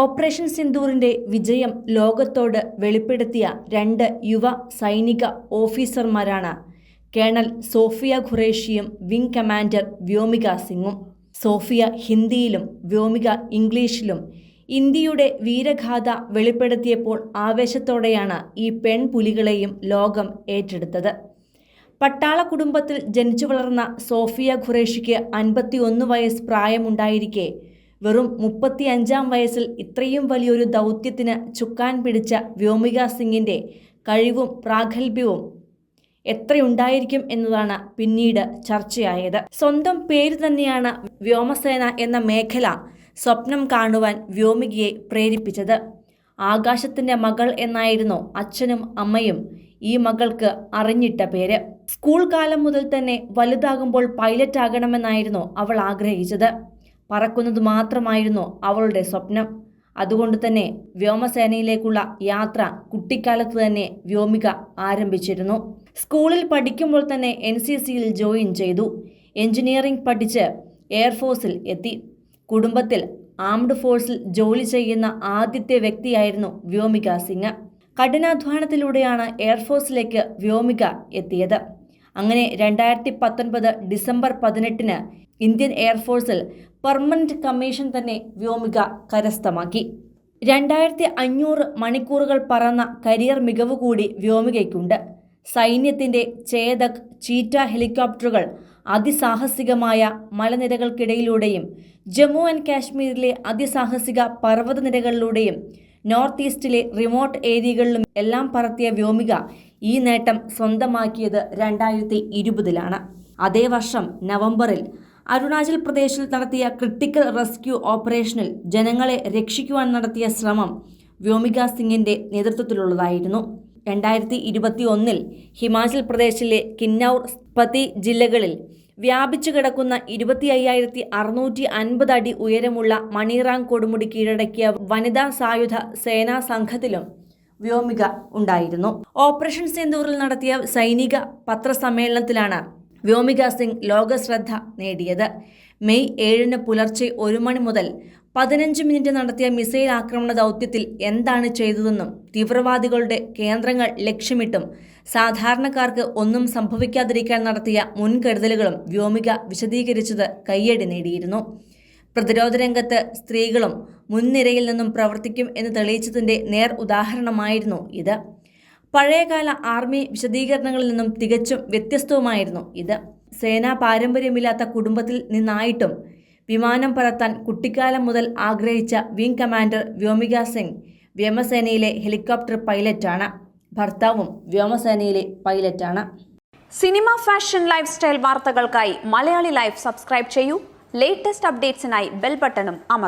Operation സിന്ദൂറിന്റെ വിജയം ലോകത്തോട് വെളിപ്പെടുത്തിയ രണ്ട് യുവ സൈനിക ഓഫീസർമാരാണ് കേണൽ സോഫിയ ഖുറേഷിയും വിംഗ് കമാൻഡർ വ്യോമിക സിംഗും. സോഫിയ ഹിന്ദിയിലും വ്യോമിക ഇംഗ്ലീഷിലും ഇന്ത്യയുടെ വീരഗാഥ വെളിപ്പെടുത്തിയപ്പോൾ ആവേശത്തോടെയാണ് ഈ പെൺപുലികളെയും ലോകം ഏറ്റെടുത്തത്. പട്ടാള കുടുംബത്തിൽ ജനിച്ചു വളർന്ന സോഫിയ ഖുറേഷിക്ക് അൻപത്തിയൊന്ന് വയസ്സ് പ്രായമുണ്ടായിരിക്കെ വെറും മുപ്പത്തി അഞ്ചാം വയസ്സിൽ ഇത്രയും വലിയൊരു ദൗത്യത്തിന് ചുക്കാൻ പിടിച്ച വ്യോമിക സിംഗിന്റെ കഴിവും പ്രാഗൽഭ്യവും എത്രയുണ്ടായിരിക്കും എന്നതാണ് പിന്നീട് ചർച്ചയായത്. സ്വന്തം പേര് തന്നെയാണ് വ്യോമസേന എന്ന മേഖല സ്വപ്നം കാണുവാൻ വ്യോമികയെ പ്രേരിപ്പിച്ചത്. ആകാശത്തിന്റെ മകൾ എന്നായിരുന്നു അച്ഛനും അമ്മയും ഈ മകൾക്ക് അറിഞ്ഞിട്ട പേര്. സ്കൂൾ കാലം മുതൽ തന്നെ വലുതാകുമ്പോൾ പൈലറ്റ് ആകണമെന്നായിരുന്നു അവൾ ആഗ്രഹിച്ചത്. പറക്കുന്നത് മാത്രമായിരുന്നു അവളുടെ സ്വപ്നം. അതുകൊണ്ട് തന്നെ വ്യോമസേനയിലേക്കുള്ള യാത്ര കുട്ടിക്കാലത്ത് തന്നെ വ്യോമിക ആരംഭിച്ചിരുന്നു. സ്കൂളിൽ പഠിക്കുമ്പോൾ തന്നെ എൻ സി സിയിൽ ജോയിൻ ചെയ്തു. എഞ്ചിനീയറിംഗ് പഠിച്ച് എയർഫോഴ്സിൽ എത്തി. കുടുംബത്തിൽ ആംഡ് ഫോഴ്സിൽ ജോലി ചെയ്യുന്ന ആദ്യത്തെ വ്യക്തിയായിരുന്നു വ്യോമിക സിംഗ്. കഠിനാധ്വാനത്തിലൂടെയാണ് എയർഫോഴ്സിലേക്ക് വ്യോമിക എത്തിയത്. അങ്ങനെ രണ്ടായിരത്തി പത്തൊൻപത് ഡിസംബർ പതിനെട്ടിന് ഇന്ത്യൻ എയർഫോഴ്സിൽ പെർമനന്റ് കമ്മീഷൻ തന്നെ വ്യോമിക കരസ്ഥമാക്കി. രണ്ടായിരത്തി അഞ്ഞൂറ് മണിക്കൂറുകൾ പറന്ന കരിയർ മികവ് കൂടി വ്യോമികയ്ക്കുണ്ട്. സൈന്യത്തിന്റെ ചേതക് ചീറ്റ ഹെലികോപ്റ്ററുകൾ അതിസാഹസികമായ മലനിരകൾക്കിടയിലൂടെയും ജമ്മു ആൻഡ് കാശ്മീരിലെ അതിസാഹസിക പർവതനിരകളിലൂടെയും നോർത്ത് ഈസ്റ്റിലെ റിമോട്ട് ഏരിയകളിലും എല്ലാം പറത്തിയ വ്യോമിക ഈ നേട്ടം സ്വന്തമാക്കിയത് രണ്ടായിരത്തി ഇരുപതിലാണ് അതേ വർഷം നവംബറിൽ അരുണാചൽ പ്രദേശിൽ നടത്തിയ ക്രിട്ടിക്കൽ റെസ്ക്യൂ ഓപ്പറേഷനിൽ ജനങ്ങളെ രക്ഷിക്കുവാൻ നടത്തിയ ശ്രമം വ്യോമിക സിംഗിന്റെ നേതൃത്വത്തിലുള്ളതായിരുന്നു. രണ്ടായിരത്തി ഇരുപത്തി ഒന്നിൽ ഹിമാചൽ പ്രദേശിലെ കിന്നൌർ സ്പതി ജില്ലകളിൽ വ്യാപിച്ചു കിടക്കുന്ന ഇരുപത്തി അയ്യായിരത്തി അറുന്നൂറ്റി അൻപത് അടി ഉയരമുള്ള മണിറാങ് കൊടുമുടി കീഴടക്കിയ വനിതാ സായുധ സേനാ സംഘത്തിലും വ്യോമിക ഉണ്ടായിരുന്നു. ഓപ്പറേഷൻ സിന്ദൂറിൽ നടത്തിയ സൈനിക പത്രസമ്മേളനത്തിലാണ് വ്യോമിക സിംഗ് ലോകശ്രദ്ധ നേടിയത്. മെയ് ഏഴിന് പുലർച്ചെ ഒരു മണി മുതൽ പതിനഞ്ച് മിനിറ്റ് നടത്തിയ മിസൈൽ ആക്രമണ ദൗത്യത്തിൽ എന്താണ് ചെയ്തതെന്നും തീവ്രവാദികളുടെ കേന്ദ്രങ്ങൾ ലക്ഷ്യമിട്ടും സാധാരണക്കാർക്ക് ഒന്നും സംഭവിക്കാതിരിക്കാൻ നടത്തിയ മുൻകരുതലുകളും വ്യോമിക വിശദീകരിച്ചത് കയ്യടി നേടിയിരുന്നു. പ്രതിരോധ രംഗത്ത് സ്ത്രീകളും മുൻനിരയിൽ നിന്നും പ്രവർത്തിക്കും എന്ന് തെളിയിച്ചതിന്റെ നേർ ഉദാഹരണമായിരുന്നു ഇത്. പഴയകാല ആർമി വിശദീകരണങ്ങളിൽ നിന്നും തികച്ചും വ്യത്യസ്തവുമായിരുന്നു ഇത്. സേനാ പാരമ്പര്യമില്ലാത്ത കുടുംബത്തിൽ നിന്നായിട്ടും വിമാനം പറത്താൻ കുട്ടിക്കാലം മുതൽ ആഗ്രഹിച്ച വിംഗ് കമാൻഡർ വ്യോമിക സിംഗ് വ്യോമസേനയിലെ ഹെലികോപ്റ്റർ പൈലറ്റാണ്. ഭർത്താവും വ്യോമസേനയിലെ പൈലറ്റാണ്. സിനിമ ഫാഷൻ ലൈഫ് സ്റ്റൈൽ വാർത്തകൾക്കായി മലയാളി ലൈഫ് സബ്സ്ക്രൈബ് ചെയ്യൂ. ലേറ്റസ്റ്റ് അപ്ഡേറ്റ്സിനായി ബെൽ ബട്ടണും അമർ